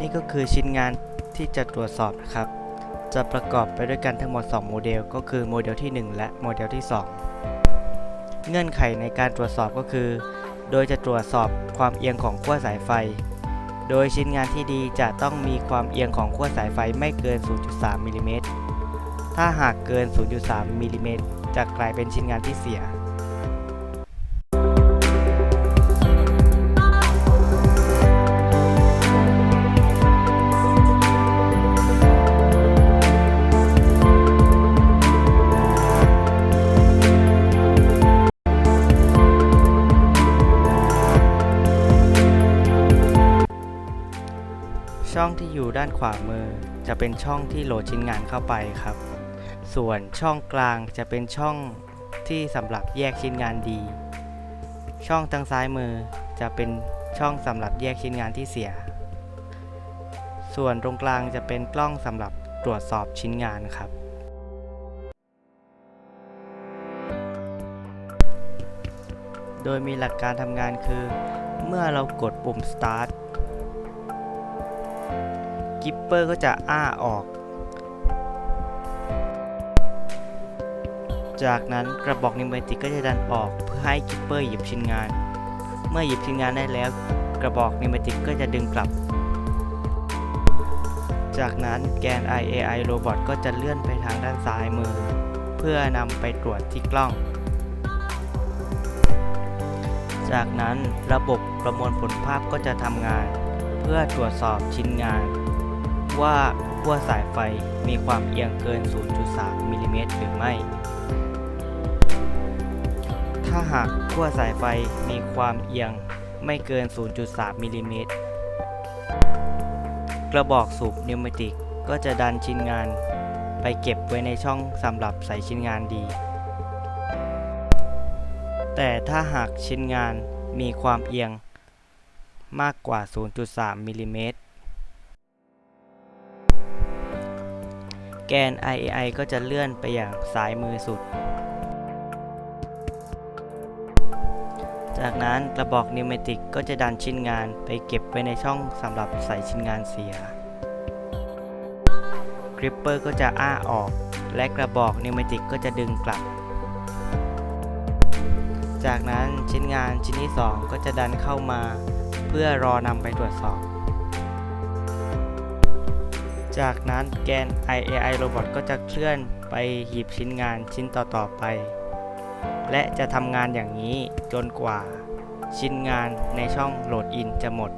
นี่ก็คือชิ้นงานที่จะตรวจสอบนะครับ จะประกอบไปด้วยกันทั้งหมด 2 โมเดล ก็คือโมเดลที่ 1 และโมเดลที่ 2 เงื่อนไขในการตรวจสอบก็คือ โดยจะตรวจสอบความเอียงของขั้วสายไฟ โดยชิ้นงานที่ดีจะต้องมีความเอียงของขั้วสายไฟไม่เกิน 0.3มิลลิเมตรถ้าหากเกิน 0.3มิลลิเมตรจะกลายเป็นชิ้นงานที่เสีย ช่องที่อยู่ด้านขวามือ จะเป็นช่องที่โหลดชิ้นงานเข้าไปครับ ส่วนช่องกลางจะเป็นช่องที่สำหรับแยกชิ้นงานดี ช่องทางซ้ายมือจะเป็นช่องสำหรับแยกชิ้นงานที่เสีย ส่วนตรงกลางจะเป็นกล้องสำหรับตรวจสอบชิ้นงานครับ โดยมีหลักการทำงานคือ เมื่อเรากดปุ่ม start กิปเปอร์ก็จะอ้าออก จากนั้นกระบอกนิวเมติกก็จะดันออกเพื่อให้กิปเปอร์หยิบชิ้นงาน เมื่อหยิบชิ้นงานได้แล้ว กระบอกนิวเมติกก็จะดึงกลับ จากนั้นแกน IAI Robot ก็จะเลื่อนไปทางด้านซ้ายมือ เพื่อนำไปตรวจที่กล้องจากนั้นระบบประมวลผลภาพก็จะทำงาน เพื่อตรวจสอบชิ้นงาน ว่าขั้วสายไฟมีความเอียงเกิน 0.3มิลลิเมตรหรือไม่ ถ้าหากขั้วสายไฟมีความเอียงไม่เกิน 0.3มิลลิเมตร กระบอกสูบนิวเมติกก็จะดันชิ้นงานไปเก็บไว้ในช่องสำหรับใส่ชิ้นงานดี แต่ถ้าหากชิ้นงานมีความเอียงมากกว่า 0.3มิลลิเมตร แกน IAI ก็จะเลื่อนไปอย่างซ้ายมือสุด จากนั้นกระบอกนิวเมติกก็จะดันชิ้นงานไปเก็บไว้ในช่องสำหรับใส่ชิ้นงานเสียกริปเปอร์ก็จะอ้าออก และกระบอกนิวเมติกก็จะดึงกลับ จากนั้นชิ้นงานชิ้นที่ 2 ก็จะดันเข้ามา เพื่อรอนำไปตรวจสอบ จากนั้นแกน IAI Robot ก็จะเคลื่อนไปหยิบชิ้นงานชิ้นต่อๆไป และจะทำงานอย่างนี้จนกว่า ชิ้นงานในช่องโหลดอินจะหมด